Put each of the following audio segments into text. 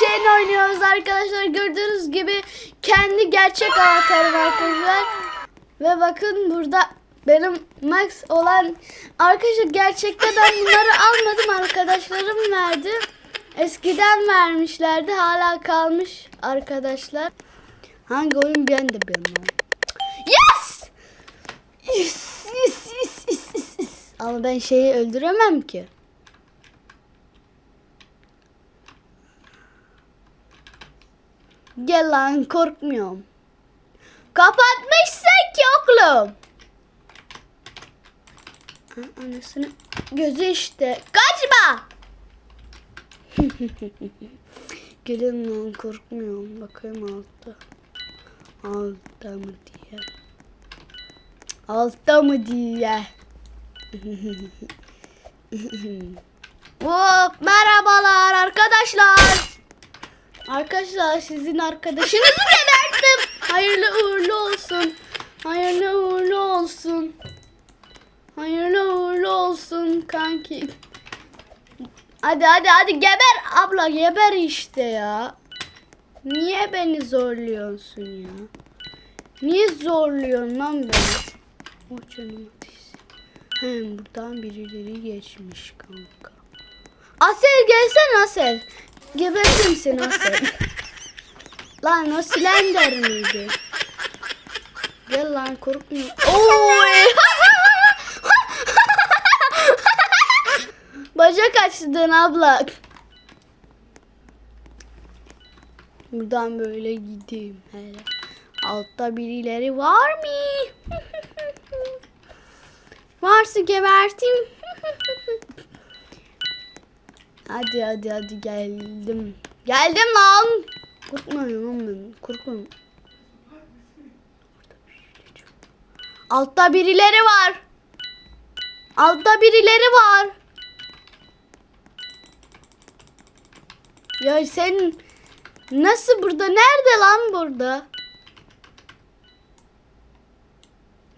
Shane oynuyoruz arkadaşlar. Gördüğünüz gibi kendi gerçek avatarım arkadaşlar. Ve bakın burada benim Max olan arkadaşlar gerçekte ben bunları almadım arkadaşlarım verdi. Eskiden vermişlerdi hala kalmış arkadaşlar. Hangi oyun ben de. Yes! Yes, yes, yes, yes, yes, yes. Ama ben şeyi öldüremem ki. Gel lan korkmuyorum. Kapatmışsın ki oğlum. Anasını gözü işte. Kaçma. Gelin lan korkmuyorum. Bakayım altta. Altta mı diye. Altta mı diye. Hop merhabalar arkadaşlar. Arkadaşlar sizin arkadaşınızı geberttim. Hayırlı uğurlu olsun. Hayırlı uğurlu olsun. Hayırlı uğurlu olsun kanki. Hadi hadi hadi geber abla geber işte ya. Niye beni zorluyorsun ya? Niye zorluyorsun lan beni? O canım. Hem buradan birileri geçmiş kanka. Asel gelsene Asel. Gebertim seni Asel. lan o Slender miydi? Gel lan korkmuyor. Oy! Bacak açtın abla. Buradan böyle gideyim hele. Altta birileri var mı? Varsa geberteyim. Hadi hadi hadi geldim. Geldim lan. Korkmayın lan ben. Korkmayın. Altta birileri var. Altta birileri var. Ya sen nasıl burada? Nerede lan burada?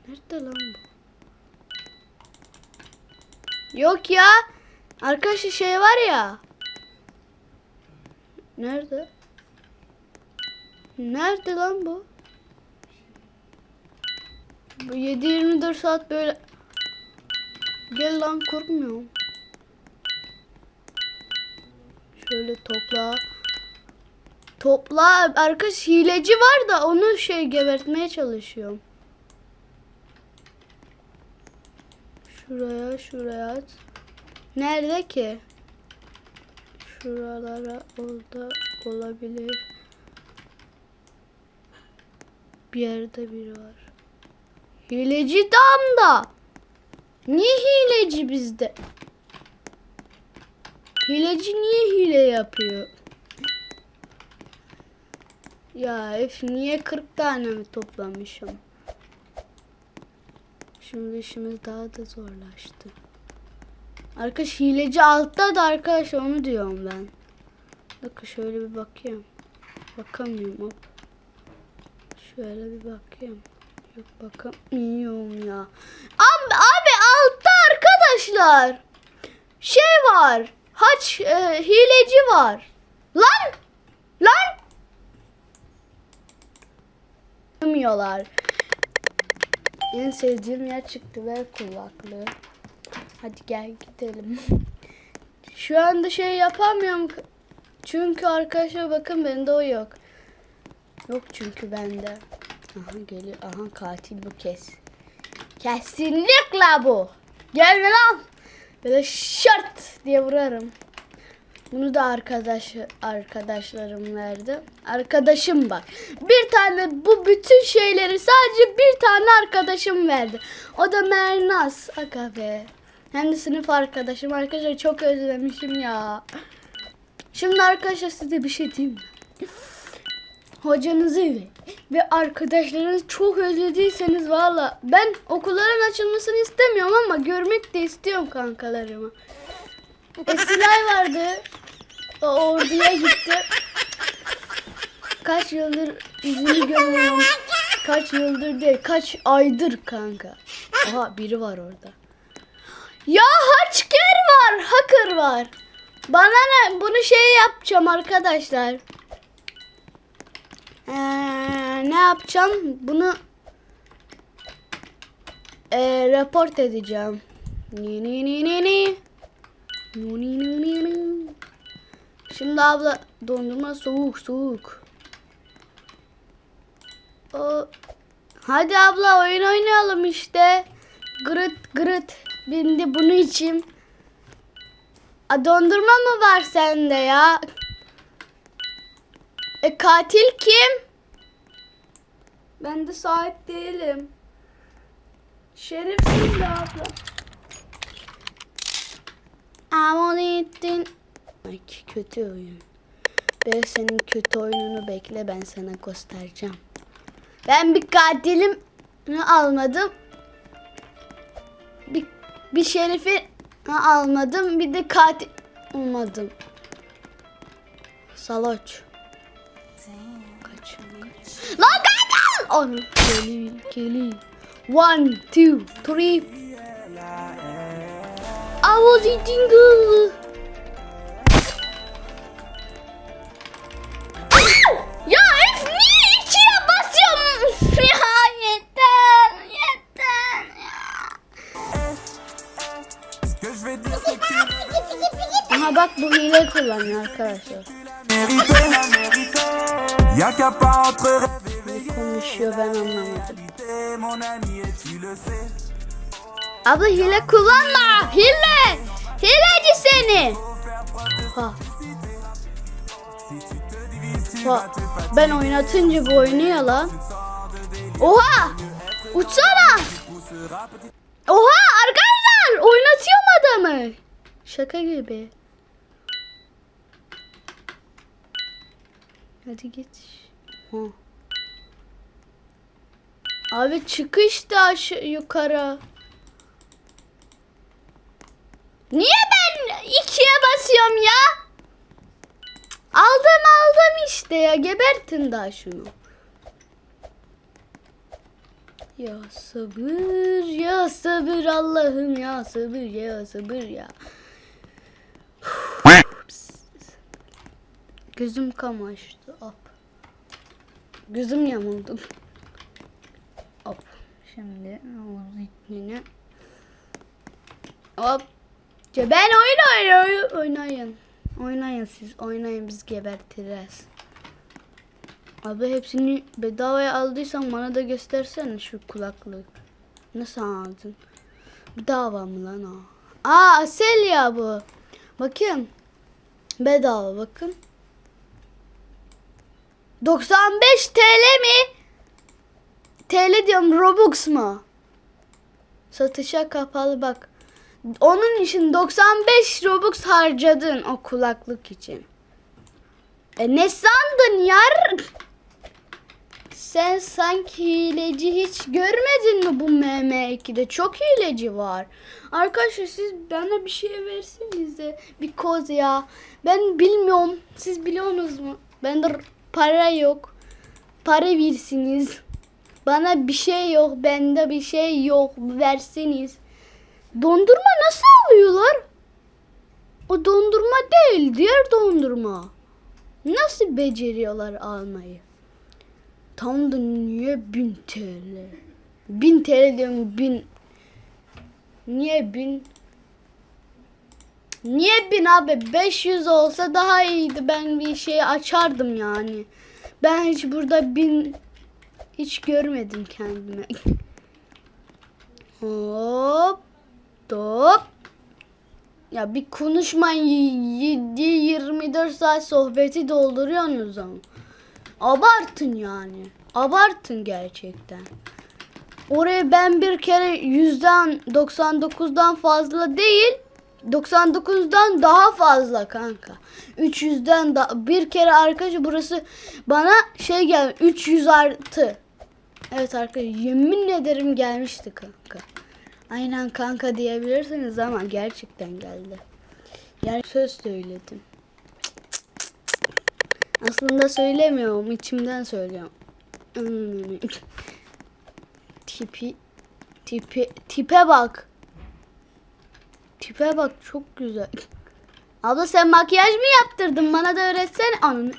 Nerede lan bu? Yok ya. Arkadaşlar şey var ya. Nerede? Nerede lan bu? Bu 7-24 saat böyle Gel lan korkmuyorum. Şöyle topla. Topla. Arkadaş hileci var da onu şey gebertmeye çalışıyorum. Şuraya şuraya at. Nerede ki? Şuralara orada olabilir. Bir yerde biri var. Hileci damda. Niye hileci bizde? Hileci niye hile yapıyor? Ya ef niye 40 tane mi toplamışım? Şimdi işimiz daha da zorlaştı. Arkadaş hileci altta da arkadaş onu diyorum ben. Bakın şöyle bir bakayım. Bakamıyorum hop. Şöyle bir bakayım. Yok bakamıyorum ya. Abi, abi altta arkadaşlar. Şey var. Haç e, hileci var. Lan! Lan! Bilmiyorlar. En sevdiğim yer çıktı ver kulaklığı. Hadi gel gidelim. Şu anda şey yapamıyorum. Çünkü arkadaşlar bakın bende o yok. Yok çünkü bende. Aha geliyor. Aha katil bu kes. Kesinlikle bu. Gelme lan. Böyle şart diye vurarım. Bunu da arkadaş arkadaşlarım verdi. Arkadaşım bak. Bir tane bu bütün şeyleri sadece bir tane arkadaşım verdi. O da Mernaz. Aga be. Hem de sınıf arkadaşım. Arkadaşlar çok özlemişim ya. Şimdi arkadaşlar size bir şey diyeyim? Hocanızı ve arkadaşlarınızı çok özlediyseniz valla ben okulların açılmasını istemiyorum ama görmek de istiyorum kankalarımı. Esilay vardı. O orduya gitti. Kaç yıldır yüzünü görmüyorum. Kaç yıldır değil, kaç aydır kanka. Aha biri var orada. Ya hacker var, hacker var. Bana ne? Bunu şey yapacağım arkadaşlar. Ee, ne yapacağım? Bunu ee, report edeceğim. Ni ni ni ni. Ni ni ni ni ni. Şimdi abla dondurma soğuk soğuk. O, hadi abla oyun oynayalım işte. Gırıt gırıt bindi bunu içim. A, dondurma mı var sende ya? E katil kim? Ben de sahip değilim. Şerefsiz de abla. Aman ettin. Ay kötü oyun. Ben senin kötü oyununu bekle ben sana göstereceğim. Ben bir katilim almadım. Bir, şerifi almadım. Bir de katil olmadım. Saloç. Kaç. Lan katil! Onu geliyor geliyor. One, two, three. I was eating good. Aha bak bu hile kullanıyor arkadaşlar. Ne konuşuyor ben anlamadım. Abla hile kullanma. Hile. Hileci seni. Ha. Ha. Ben oynatınca bu oynuyor lan. Oha. Uçsana. Oha adamı. Şaka gibi. Hadi git. Ha. Abi çıkış da aşağı yukarı. Niye ben ikiye basıyorum ya? Aldım aldım işte ya. Gebertin daha şunu. Ya sabır ya sabır Allah'ım ya sabır ya sabır ya. Gözüm kamaştı. Hop. Gözüm yamuldu. Hop. Şimdi ağzı yine. Hop. Ben oyun oynuyorum. Oynayın. Oynayın siz. Oynayın biz gebertiriz. Abi hepsini bedavaya aldıysan bana da göstersene şu kulaklık. Nasıl aldın? Bedava mı lan o? Aa Asel ya bu. Bakın. Bedava bakın. 95 TL mi? TL diyorum Robux mu? Satışa kapalı bak. Onun için 95 Robux harcadın o kulaklık için. E ne sandın yar? Sen sanki hileci hiç görmedin mi bu MM2'de? Çok hileci var. Arkadaşlar siz bana bir şey versiniz de bir koz ya. Ben bilmiyorum. Siz biliyorsunuz mu? Bende para yok. Para versiniz. Bana bir şey yok. Bende bir şey yok. Versiniz. Dondurma nasıl alıyorlar? O dondurma değil, diğer dondurma. Nasıl beceriyorlar almayı? Tam da niye 1000 TL? 1000 TL diyorum 1000. Niye 1000? Niye 1000 abi? 500 olsa daha iyiydi. Ben bir şey açardım yani. Ben hiç burada 1000 hiç görmedim kendime. Hop. Stop. Ya bir konuşmayın 7-24 saat sohbeti dolduruyorsunuz ama. Abartın yani. Abartın gerçekten. Oraya ben bir kere yüzden 99'dan fazla değil 99'dan daha fazla kanka. 300'den da bir kere arkadaşlar burası bana şey geldi 300 artı. Evet arkadaşlar yemin ederim gelmişti kanka. Aynen kanka diyebilirsiniz ama gerçekten geldi. Yani söz söyledim. Aslında söylemiyorum, içimden söylüyorum. Tipi tipi tipe bak. Tipe bak çok güzel. Abla sen makyaj mı yaptırdın? Bana da öğretsene. Ananı.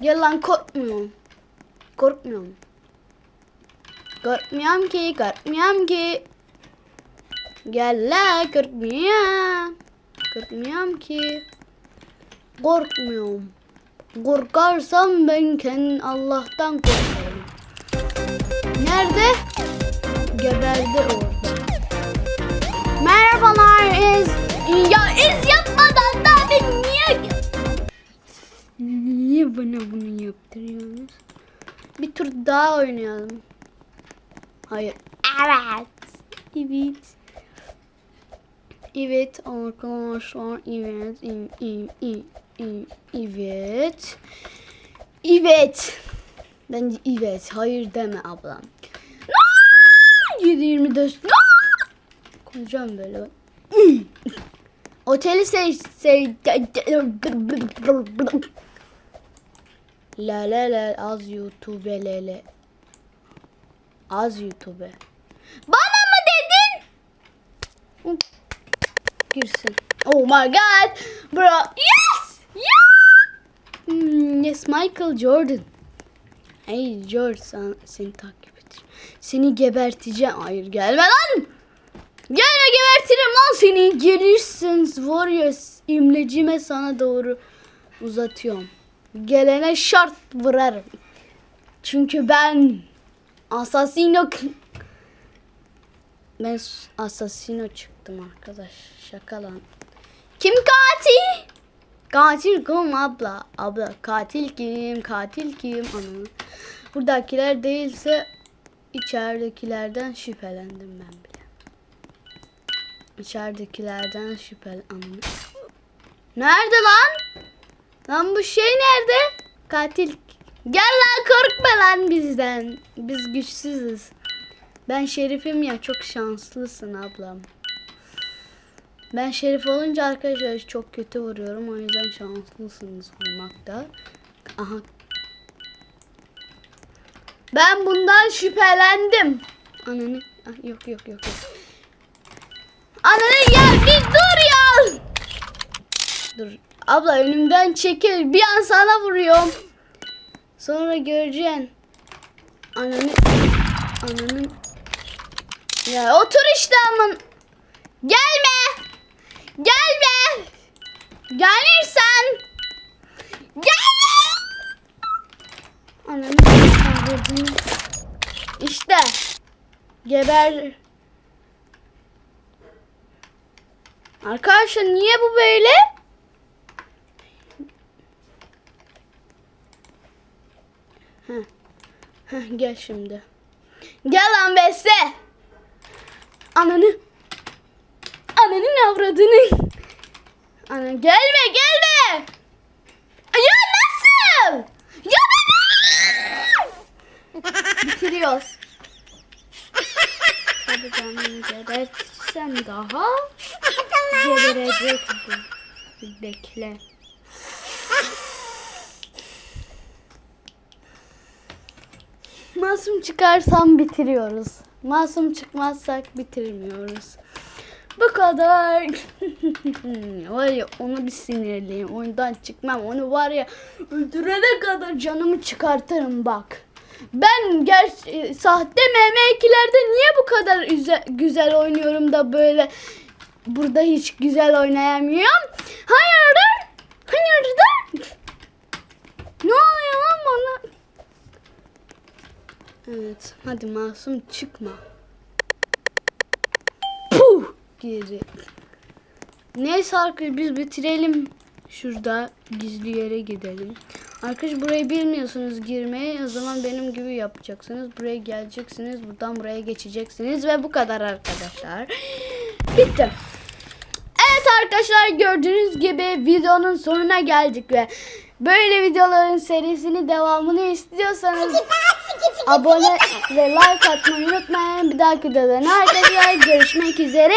Gel lan korkmuyorum. Korkmuyorum. Korkmuyorum ki, korkmuyorum ki. Gel la korkmuyorum. Korkmuyorum ki. Korkmuyorum. Korkarsam ben kendi Allah'tan korkarım. Nerede? Geberdi orada. Merhabalar iz. Ya iz yapmadan da ben niye... Niye bana bunu yaptırıyorsunuz? Bir tur daha oynayalım. Hayır. Evet. Evet. Evet arkadaşlar. Evet. Evet. Evet. Evet. Bence evet. Hayır deme ablam. No! 7-24. No! Konuşacağım böyle. Oteli seç. seç. La la la az YouTube lele. Az YouTube. Bana mı dedin? Girsin. Oh my god. Bro. Yes. Yeah. Yes Michael Jordan. Hey sen, seni takip et. Seni geberteceğim. Hayır gelme lan. Gelme gebertirim lan seni. Gelirsin Warriors imlecime sana doğru uzatıyorum. Gelene şart vurarım. Çünkü ben Asasino ben Asasino çıktım arkadaş. Şaka lan. Kim katil? Katil kim abla? Abla katil kim? Katil kim? Anam. Buradakiler değilse içeridekilerden şüphelendim ben bile. İçeridekilerden şüphelendim. Nerede lan? Lan bu şey nerede? Katil. Gel lan korkma lan bizden. Biz güçsüzüz. Ben şerifim ya çok şanslısın ablam. Ben şerif olunca arkadaşlar çok kötü vuruyorum. O yüzden şanslısınız vurmakta. Aha. Ben bundan şüphelendim. Ananı. Ah, yok yok yok yok. Ananı ya bir dur ya. Dur. Abla önümden çekil. Bir an sana vuruyorum. Sonra göreceksin. Ananı. Ananın. Ya otur işte aman. Gelme. Gelme. Gelirsen. Gelme. Ananı. İşte. Geber. Arkadaşlar niye bu böyle? Heh. Heh, gel şimdi. Gel lan Beste. Ananı. Ananın avradını. Ana gelme gelme. Ya nasıl? Ya ben... Bitiriyoruz. Tabii canım gebertsem daha geberecek. Bekle. Masum çıkarsam bitiriyoruz. Masum çıkmazsak bitirmiyoruz. Bu kadar. var ya onu bir sinirliyim. Oyundan çıkmam. Onu var ya öldürene kadar canımı çıkartırım bak. Ben ger sahte MM2'lerde niye bu kadar üze- güzel oynuyorum da böyle burada hiç güzel oynayamıyorum? Hayırdır? Hayırdır? Ne oluyor lan bana? Evet. Hadi masum çıkma. Puh! Geri. Neyse arkadaşlar biz bitirelim. Şurada gizli yere gidelim. Arkadaş burayı bilmiyorsunuz girmeyi. O zaman benim gibi yapacaksınız. Buraya geleceksiniz. Buradan buraya geçeceksiniz. Ve bu kadar arkadaşlar. Bitti. Arkadaşlar gördüğünüz gibi videonun sonuna geldik ve böyle videoların serisini devamını istiyorsanız abone ve like atmayı unutmayın. Bir dahaki videoda arkadaşlar görüşmek üzere.